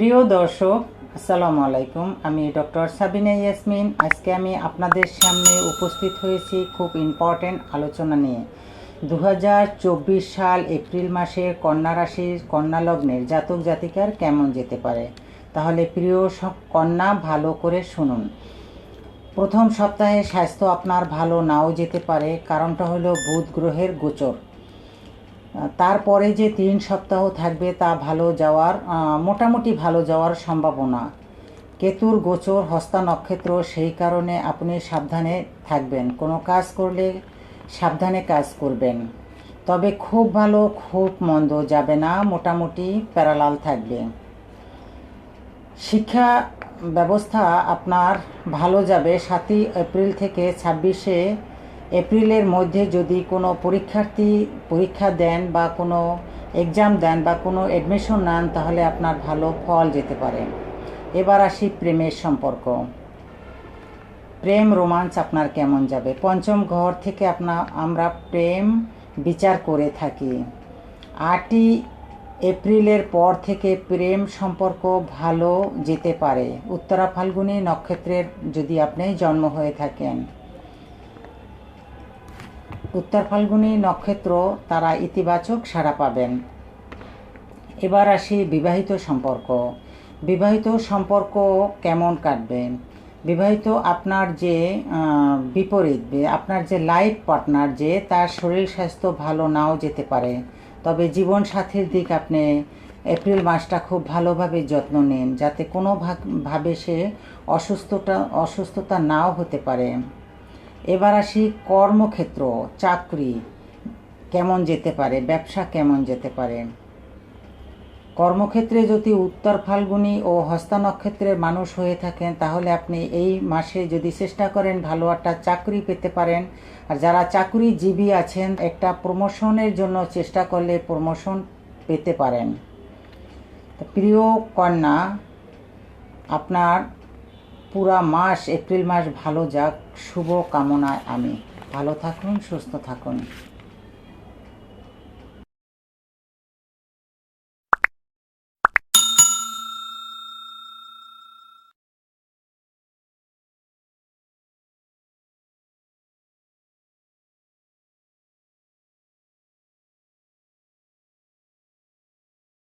প্রিয় দর্শক, আসসালামু আলাইকুম। আমি ডক্টর সাবিনা ইয়াসমিন। আজকে আমি আপনাদের সামনে উপস্থিত হয়েছি খুব ইম্পর্ট্যান্ট আলোচনা নিয়ে। দু হাজার চব্বিশ সাল এপ্রিল মাসে কন্যা রাশির কন্যা লগ্নের জাতক জাতিকার কেমন যেতে পারে? তাহলে প্রিয় কন্যা, ভালো করে শুনুন। প্রথম সপ্তাহে স্বাস্থ্য আপনার ভালো নাও যেতে পারে। কারণটা হলো বুধ গ্রহের গোচর। তারপরে যে তিন সপ্তাহ থাকবে তা ভালো যাওয়ার মোটামুটি ভালো যাওয়ার সম্ভাবনা। কেতুর গোচর, হস্তা নক্ষত্র, সেই কারণে আপনি সাবধানে থাকবেন। কোনো কাজ করলে সাবধানে কাজ করবেন। তবে খুব ভালো, খুব মন্দ যাবে না, মোটামুটি প্যারালাল থাকবে। শিক্ষা ব্যবস্থা আপনার ভালো যাবে। সাতই এপ্রিল থেকে ছাব্বিশে এপ্রিলের মধ্যে যদি কোনো পরীক্ষার্থী পরীক্ষা দেন বা কোনো এক্সাম দেন বা কোনো অ্যাডমিশন নেন, তাহলে আপনার ভালো ফল যেতে পারে। এবার আসি প্রেমের সম্পর্ক। প্রেম রোমাঞ্চ আপনার কেমন যাবে? পঞ্চম ঘর থেকে আপনার আমরা প্রেম বিচার করে থাকি। আটই এপ্রিলের পর থেকে প্রেম সম্পর্ক ভালো যেতে পারে। উত্তরা ফাল্গুনী নক্ষত্রের যদি আপনি জন্ম হয়ে থাকেন। উত্তর ফাল্গুনী নক্ষত্র তারা ইতিবাচক সাড়া পাবেন। এবার আসি বিবাহিত সম্পর্ক। বিবাহিত সম্পর্ক কেমন কাটবে? বিবাহিত আপনার যে বিপরীত আপনার যে লাইফ পার্টনার যে, তার শরীর স্বাস্থ্য ভালো নাও যেতে পারে। তবে জীবন সাথীর দিক আপনি এপ্রিল মাসটা খুব ভালোভাবে যত্ন নিন, যাতে কোনো ভাবে সে অসুস্থতা অসুস্থতা নাও হতে পারে। এবার আসি কর্মক্ষেত্র, চাকরি কেমন যেতে পারে, ব্যবসা কেমন যেতে পারে? কর্মক্ষেত্রে যদি উত্তর ফাল্গুনী ও হস্তা নক্ষত্রের মানুষ হয়ে থাকেন, তাহলে আপনি এই মাসে যদি চেষ্টা করেন ভালো একটা চাকরি পেতে পারেন। আর যারা চাকরিজীবী আছেন, একটা প্রমোশনের জন্য চেষ্টা করলে প্রমোশন পেতে পারেন। প্রিয় কন্যা, আপনার পুরা মাস এপ্রিল মাস ভালো যাক। শুভ কামনায় আমি। ভালো থাকুন সুস্থ থাকুন।